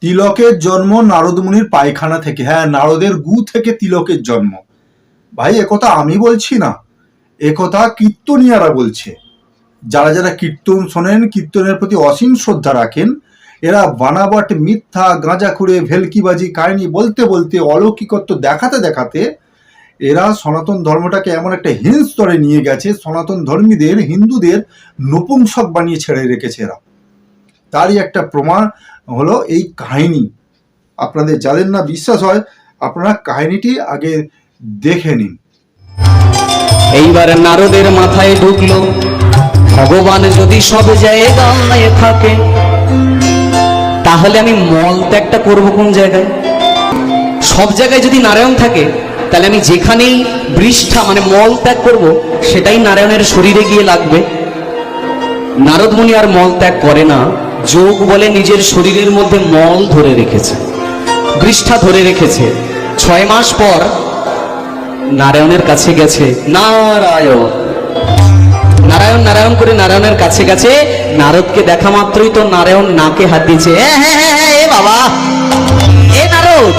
তিলকের জন্ম নারদমুনির পায়খানা থেকে। হ্যাঁ নারদের গু থেকে তিলকের জন্ম। ভাই একথা আমি বলছি না। একথা কীর্তনিয়ারা বলছে। যারা যারা কীর্তন শোনেন, কীর্তনের প্রতি অসীম শ্রদ্ধা রাখেন, এরা বানাবাট, মিথ্যা গাঁজা খুঁড়ে ভেলকিবাজি, কাহিনি বলতে বলতে, অলৌকিকত্ব দেখাতে দেখাতে, এরা সনাতন ধর্মটাকে এমন একটা হীন স্তরে নিয়ে গেছে, সনাতন ধর্মীদের, হিন্দুদের নপুংসক বানিয়ে ছেড়ে রেখেছে এরা। তারই একটা প্রমাণ হলো এই কাহিনী। আপনাদের যাদের না বিশ্বাস হয়, আপনারা কাহিনীটি আগে দেখে নিন। এইবার নারদের মাথায় ঢুকলো, ভগবান যদি সব জায়গায় থাকে, তাহলে আমি মল ত্যাগটা করব কোন জায়গায়? সব জায়গায় যদি নারায়ণ থাকে, তাহলে আমি যেখানেই বৃষ্ঠা মানে মল ত্যাগ করব, সেটাই নারায়ণের শরীরে গিয়ে লাগবে। নারদমুনি আর মল ত্যাগ করে না। যোগ বলে নিজের শরীরের মধ্যে মল ধরে রেখেছে বৃষ্ঠা ধরে রেখেছে। ছয় মাস পর নারায়ণের কাছে গেছে নারায়ণ নারায়ণ নারায়ণ করে নারায়ণের কাছে গেছে। নারদকে দেখা মাত্রই তো নারায়ণ নাকে হাত দিয়েছে। "এ, বাবা এ নারদ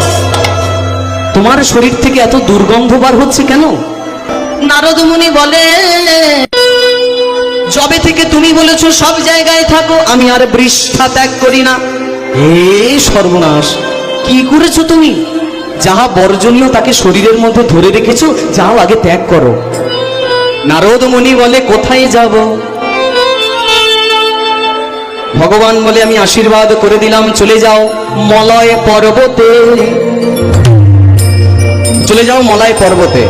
তোমার শরীর থেকে এত দুর্গন্ধ বার হচ্ছে কেন? নারদ মুনি বলে যবে থেকে তুমি বলেছ সব জায়গায় থাকো আমি আর বৃষ্ঠা ত্যাগ করি না। এ সর্বনাশ। কি করেছ তুমি? যাহা বর্জনীয় তাকে শরীরের মধ্যে ধরে রেখেছো যাও আগে ত্যাগ করো। নারদ মুনি বলে কোথায় যাব? ভগবান বলে আমি আশীর্বাদ করে দিলাম চলে যাও মলয় পর্বতে। চলে যাও মলয় পর্বতে।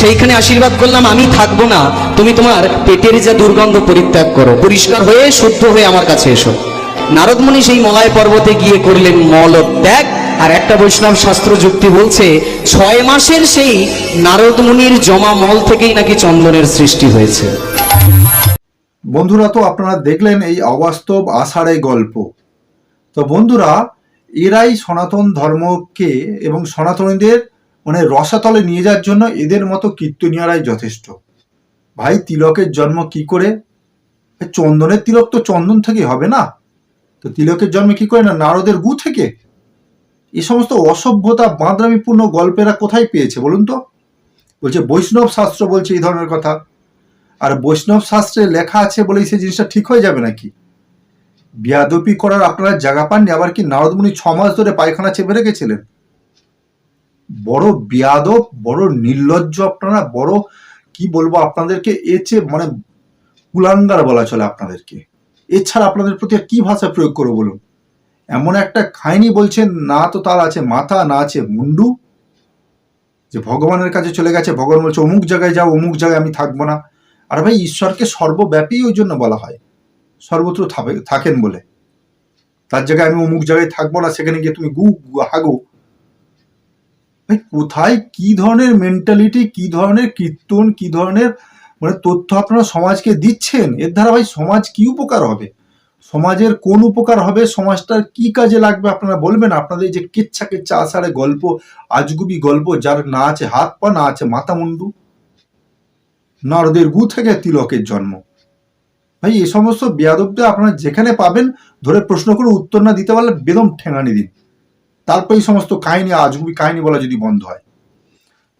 সেইখানে আশীর্বাদ করলাম, আমি থাকব না। তুমি তোমার পেটের যা দুর্গন্ধ পরিত্যাগ করো। পরিষ্কার হয়ে, শুদ্ধ হয়ে আমার কাছে এসো। নারদমণি সেই মলয় পর্বতে গিয়ে করলেন মল ত্যাগ আর একটা বৈষ্ণব শাস্ত্র যুক্তি বলছে, ছয় মাসের সেই নারদমুনির জমা মল থেকেই নাকি চন্দনের সৃষ্টি হয়েছে। বন্ধুরা, তো আপনারা দেখলেন এই অবাস্তব আষাঢ়ে গল্প। তো বন্ধুরা, এরাই সনাতন ধর্মকে এবং সনাতনীদের মানে রসাতলে নিয়ে যাওয়ার জন্য এদের মতো কীর্তনিয়ারাই যথেষ্ট। ভাই, তিলকের জন্ম কি করে? চন্দনের তিলক তো চন্দন থেকে হবে না? তো তিলকের জন্ম কি করে না নারদের গু থেকে? এই সমস্ত অসভ্যতা, বাঁদরামিপূর্ণ গল্পেরা কোথায় পেয়েছে বলুন তো? বলছে, বৈষ্ণব শাস্ত্র বলছে এই ধরনের কথা। আর বৈষ্ণব শাস্ত্রে লেখা আছে বলেই সেই জিনিসটা ঠিক হয়ে যাবে নাকি? বিয়াদপি করার আপনারা জায়গা পাননি? আবার কি নারদমুনি ছ মাস ধরে পায়খানা চেপে রেখেছিলেন? বড় বিয়াদব, বড় নির্লজ্জ আপনারা, বড় কি বলব আপনাদেরকে এচে মানে কুলাঙ্গার বলা চলে আপনাদেরকে। এছাড়া আপনাদের প্রতি আর কি ভাষা প্রয়োগ করব বলুন? এমন একটা খাইনি বলছেন, না তো তার আছে মাথা, না আছে মুন্ডু, যে ভগবানের কাছে চলে গেছে, ভগবান বলছে, অমুক জায়গায় যাও, অমুক জায়গায় আমি থাকব না। আর ভাই, ঈশ্বরকে সর্বব্যাপী ওই জন্য বলা হয়। সর্বত্র থাকেন বলে। তার জায়গায় আমি অমুক জায়গায় থাকব না, সেখানে গিয়ে তুমি গু, হাগো। ভাই কোথায় কি ধরনের মেন্টালিটি কি ধরনের কীর্তন, কি ধরনের মানে তথ্য আপনারা সমাজকে দিচ্ছেন? এর দ্বারা ভাই সমাজ কি উপকার হবে? সমাজের কোন উপকার হবে? সমাজটার কি কাজে লাগবে আপনারা বলবেন? আপনাদের যে কিচ্ছা কিচ্ছা আষাঢ়ে গল্প, আজগুবি গল্প, যার না আছে হাত পা, না আছে মাথা মুন্ডু। নরদের গু থেকে তিলকের জন্ম। ভাই এই সমস্ত বেয়াদবদের আপনারা যেখানে পাবেন, ধরে প্রশ্ন করে উত্তর না দিতে পারলে বেদম ঠেঙানি দিন। তারপর এই সমস্ত কাহিনী আজগুবি কাহিনী বলা যদি বন্ধ হয়।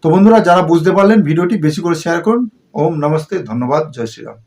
তো বন্ধুরা, যারা বুঝতে পারলেন, ভিডিওটি বেশি করে শেয়ার করুন। ওম নমস্তে, ধন্যবাদ, জয় শ্রীরাম।